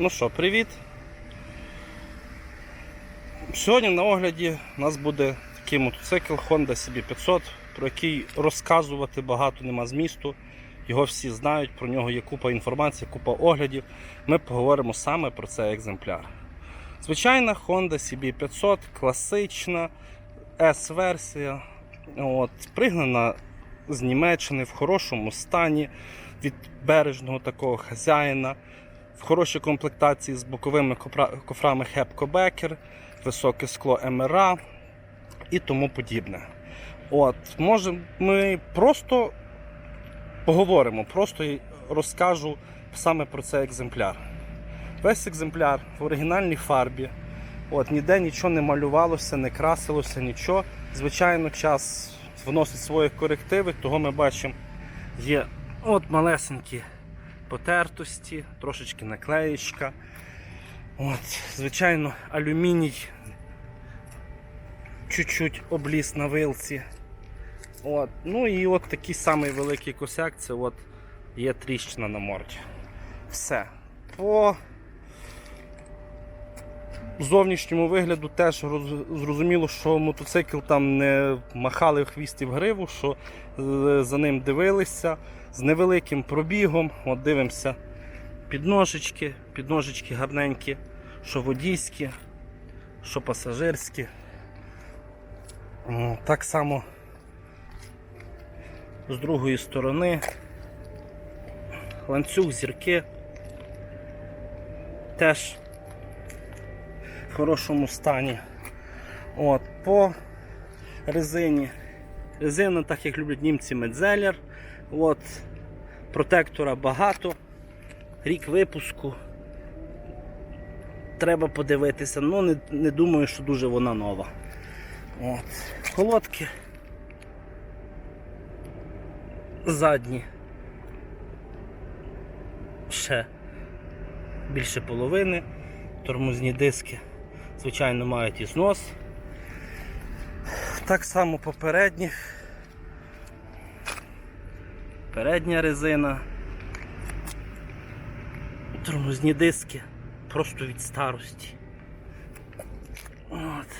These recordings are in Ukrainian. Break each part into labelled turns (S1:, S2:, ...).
S1: Ну що, привіт. Сьогодні на огляді у нас буде такий мотоцикл Honda CB500, про який розказувати багато нема змісту. Його всі знають, про нього є купа інформації, купа оглядів. Ми поговоримо саме про цей екземпляр. Звичайна Honda CB500, класична S-версія. Пригнана з Німеччини в хорошому стані від бережного такого хазяїна, в хорошій комплектації з боковими кофрами Hepco Becker, високе скло МРА і тому подібне. От, може, ми просто поговоримо, просто розкажу саме про цей екземпляр. Весь екземпляр в оригінальній фарбі. От, ніде нічого не малювалося, не красилося, нічого. Звичайно, час вносить свої корективи, того ми бачимо, є от малесенькі потертості, трошечки наклеєчка. От, звичайно, алюміній чуть-чуть обліз на вилці. От. Ну і от такий самий великий косяк, це от є тріщина на морді. Все. По зовнішньому вигляду теж зрозуміло, що мотоцикл там не махали хвісті в гриву, що е, за ним дивилися з невеликим пробігом. От дивимося підножечки, підножечки гарненькі, що водійські, що пасажирські. Так само з другої сторони. Ланцюг зірки теж хорошому стані. От, по резині. Резина, так як люблять німці, медзелер. От, протектора багато. Рік випуску. Треба подивитися, ну не, не думаю, що дуже вона нова. От. Колодки. Задні. Ще більше половини. Тормозні диски, звичайно, мають і знос. Так само попередні. Передня резина. Тормозні диски просто від старості. От.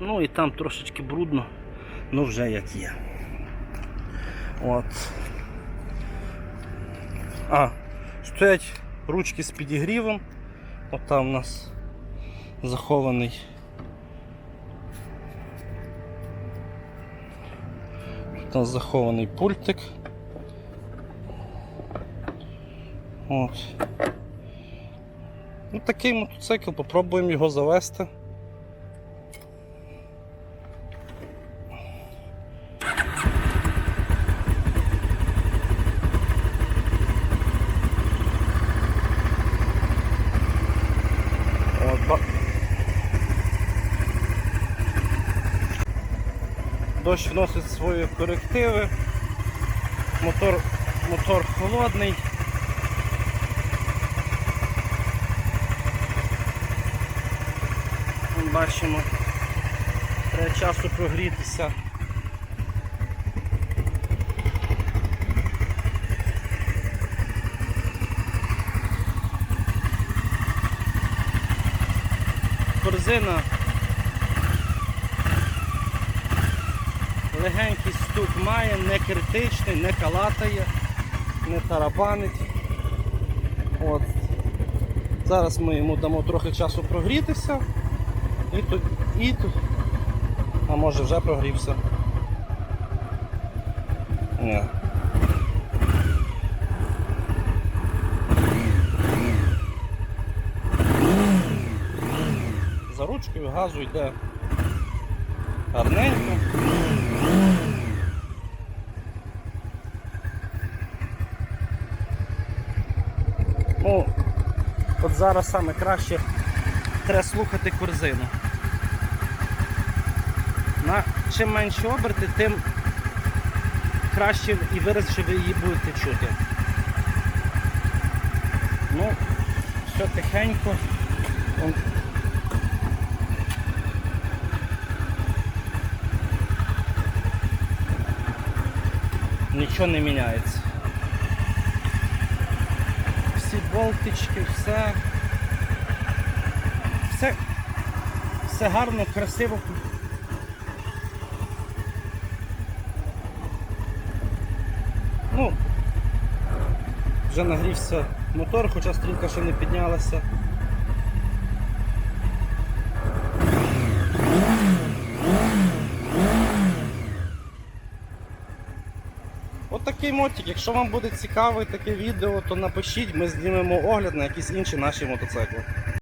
S1: Ну і там трошечки брудно, ну вже як є. От. А, стоять ручки з підігрівом. От там у нас захований. Тут у нас захований пультик. От. Ну, такий мотоцикл, попробуємо його завести. От, Дощ вносить свої корективи. Мотор, мотор холодний. Бачимо, треба часу прогрітися. Корзина. Легенький стук має, не критичний, не калатає, не тарабанить. От. Зараз ми йому дамо трохи часу прогрітися. І тут, і тут. А може вже прогрівся. Ні. За ручкою газу йде гарненько. Ну, от зараз саме краще треба слухати корзину. На чим менші оберти, тим краще і виразніше ви її будете чути. Ну, все тихенько. Он нічого не міняється. Всі болтички, все. Все, все гарно, красиво. Ну, вже нагрівся мотор, хоча стрілка ще не піднялася. Такий мотик. Якщо вам буде цікаве таке відео, то напишіть, ми знімемо огляд на якісь інші наші мотоцикли.